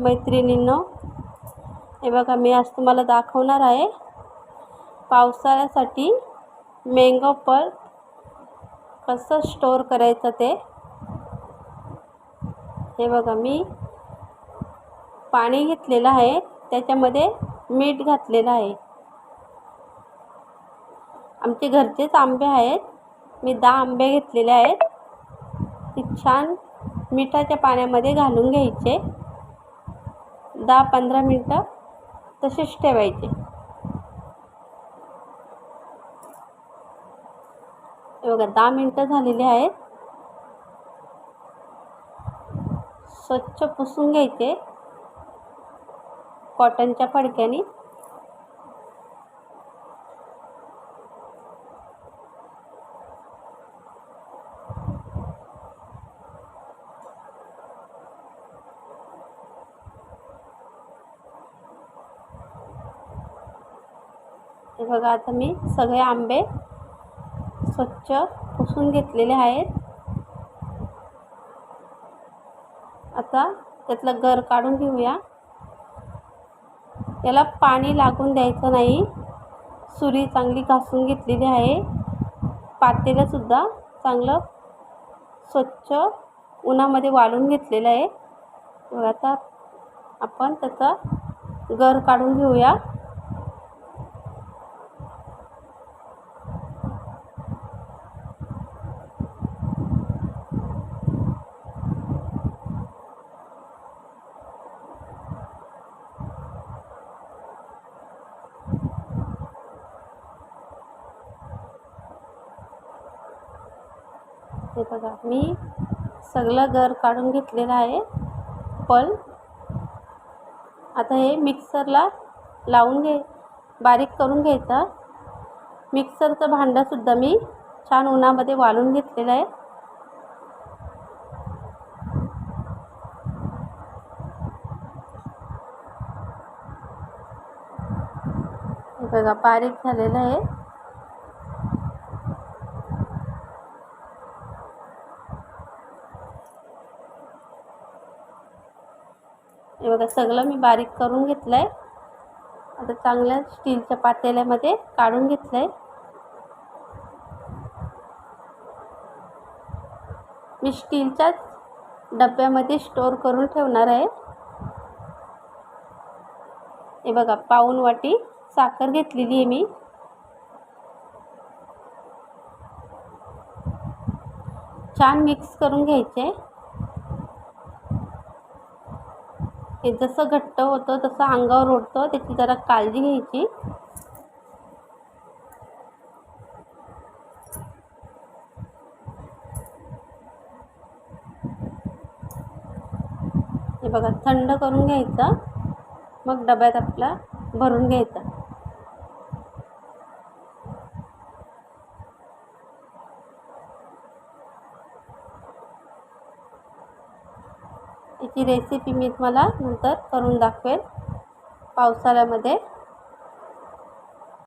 मैत्रिणींनो हे बघा मी आज तुम्हाला दाखवणार आहे पावसाळ्यासाठी मँगो पल्प कसं स्टोअर करायचं ते. हे बघा मी पाणी घेतलेलं आहे त्याच्यामध्ये मीठ घातलेलं आहे. आमचे घरचेच आंबे आहेत मी दहा आंबे घेतलेले आहेत. ते छान मिठाच्या पाण्यामध्ये घालून घ्यायचे. दहा पंधरा मिनटं तसेच ठेवायचे. बघा दहा मिनटं झालेली आहेत. स्वच्छ पुसून घ्यायचे. कॉटनच्या फडक्याने. हे बघा आता मी सगळे आंबे स्वच्छ पुसून घेतलेले आहेत. आता त्यातलं गर काढून घेऊया. याला पाणी लागून द्यायचं नाही. सुरी चांगली घासून घेतलेली आहे. पातेलंसुद्धा चांगलं स्वच्छ उन्हामध्ये वाळून घेतलेलं आहे. बघा आता आपण त्याचा गर काढून घेऊया. हे बघा मी सगळं गर काढून घेतलेलं आहे पण आता हे मिक्सरला लावून घे बारीक करून घ्यायचं. मिक्सरचं भांडंसुद्धा मी छान उन्हामध्ये वाळून घेतलेलं आहे. बघा बारीक झालेलं आहे. हे बघा सगळं मी बारीक करून घेतलं आहे आता चांगल्या स्टीलच्या पातेल्यामध्ये काढून घेतलं आहे मी स्टीलच्याच डब्यामध्ये स्टोअर करून ठेवणार आहे. हे बघा पाऊन वाटी साखर घेतलेली आहे मी. छान मिक्स करून घ्यायचे. हे जसं घट्ट होतं तसं अंगावर ओढतं. त्याची जरा काळजी घ्यायची. हे बघा थंड करून घ्यायचं. मग डब्यात आपला भरून घ्यायचा. याची रेसिपी मी तुम्हाला नंतर करून दाखवेल पावसाळ्यामध्ये.